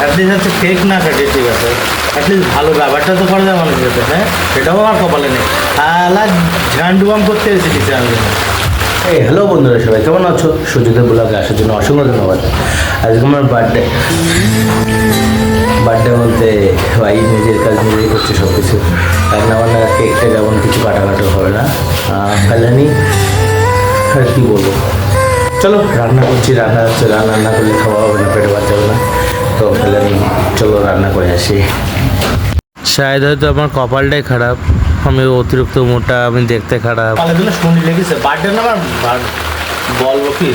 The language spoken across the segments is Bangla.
অ্যাটলিস্ট হচ্ছে কেক না কাটে ঠিক আছে। অ্যাটলিস্ট ভালো ব্যাপারটা তো করা যায় মানুষের সাথে হ্যাঁ? সেটাও আমার কপালে নেই। আলা ঝান্ডুবাম করতে এসেছি আমি এই হ্যালো বন্ধুরা সবাই, কেমন আছো? সুযোগের ব্লগে আসার জন্য অসংখ্য ধন্যবাদ। আজকে আমার বার্থডে বার্থডে বলতে ভাই নিজের কাজ নিজেই করছে সব কিছু রান্না বান্না কেকটা যেমন কিছু কাটাকাটো হবে না। ফেলেনি। আর কি বলব? চলো, রান্না করছি, রান্না হচ্ছে, রান্না না করলে খাওয়া হবে না, পেটে হবে না। তো ফেলেনি চলো রান্না করে আসি। শায়দ হয়তো আমার কপালটাই খারাপ। আমি অতিরিক্ত মোটা আমি দেখতে খারাপ। শুনি লেগেছে বার্থডে না আমার? বলব কি?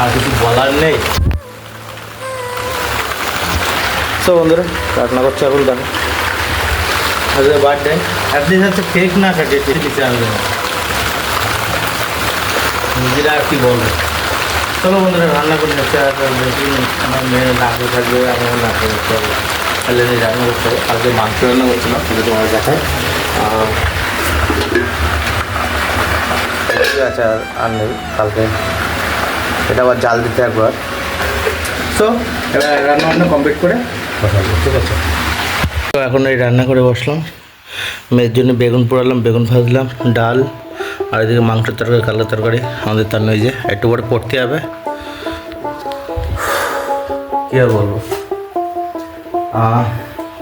আর কিছু বলার নেই। তো বন্ধুরা রান্না করছে এখন দেখো আজকে বার্থডে অ্যাটলিস্ট হচ্ছে কেক না কাটে দিচ্ছে আমি নিজেরা আর কি বলব? চলো বন্ধুরা, রান্না করে নিচ্ছে আর দেখি আমার মেয়ে খেয়ে থাকবে না খেয়ে থাকতে হবে তাহলে রান্না করতে হবে। আজকে মাংস রান্না করছিলাম সেটা তোমার দেখায় আছে আর আর নেই, কালকে। এটা আবার জাল দিতে একবার তো এবার রান্না বান্না কমপ্লিট করে ঠিক আছে? তো এখন এই রান্না করে বসলাম। মেয়ের জন্য বেগুন পোড়ালাম, বেগুন ভাজলাম, ডাল। আর এদিকে মাংসের তরকারি কালকে তরকারি, আমাদের তার নয় যে, একটু পরে পড়তে হবে। কী আর বলব?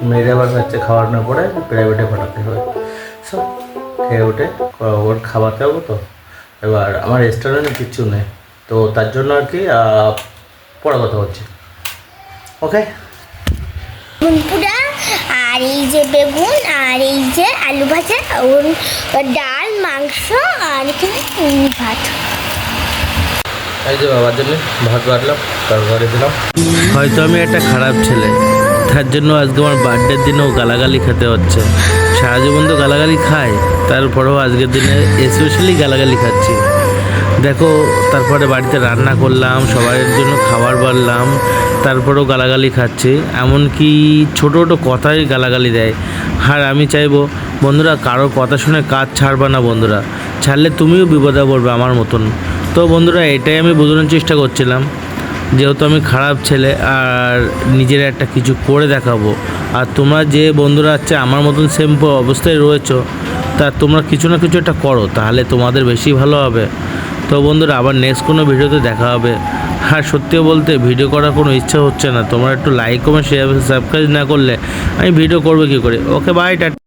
মেয়ের আবার হচ্ছে খাওয়ানোর পরে প্রাইভেটে পাঠাতে হবে। সব খেয়ে উঠে ওর খাওয়াতে হবে তো। এবার আমার রেস্টুরেন্টে কিচ্ছু নেই। তো তার জন্য আর কি পরে কথা হচ্ছে ওকে আর এই যে বেগুন, আর এই যে আলু ভাজা ওর ডাল মাংস আর এখানে ভাত। এই যে বাবার জন্য ভাত বাড়লাম তরকারি দিলাম। হয়তো আমি একটা খারাপ ছেলে। তার জন্য আজকে আমার বার্থডের দিনেও গালাগালি খেতে হচ্ছে। সারা জীবন তো গালাগালি খায় তারপরেও আজকের দিনে স্পেশালি গালাগালি খাচ্ছি। দেখো তারপরে বাড়িতে রান্না করলাম সবার জন্য খাবার বাড়লাম তারপরেও গালাগালি খাচ্ছি। এমনকি ছোটো ছোটো কথাই গালাগালি দেয়। আর আমি চাইব বন্ধুরা, কারোর কথা শুনে কাজ ছাড়বা না বন্ধুরা। ছাড়লে তুমিও বিপদে পড়বে আমার মতন। তো বন্ধুরা, এটাই আমি বোঝানোর চেষ্টা করছিলাম। যেহেতু আমি খারাপ ছেলে, আর নিজের একটা কিছু করে দেখাবো। আর তোমরা যে বন্ধুরা আছে, আমার মতন সেম অবস্থায় রয়েছো, তা তোমরা কিছু না কিছু একটা করো, তাহলে তোমাদের বেশি ভালো হবে। তো বন্ধুরা, আবার নেক্সট কোনো ভিডিওতে দেখা হবে। আর সত্যি বলতে, ভিডিও করার কোনো ইচ্ছা হচ্ছে না। তোমরা একটু লাইক কমেন্ট শেয়ার সাবস্ক্রাইব না করলে আমি ভিডিও করব কী করে? Okay bye tata.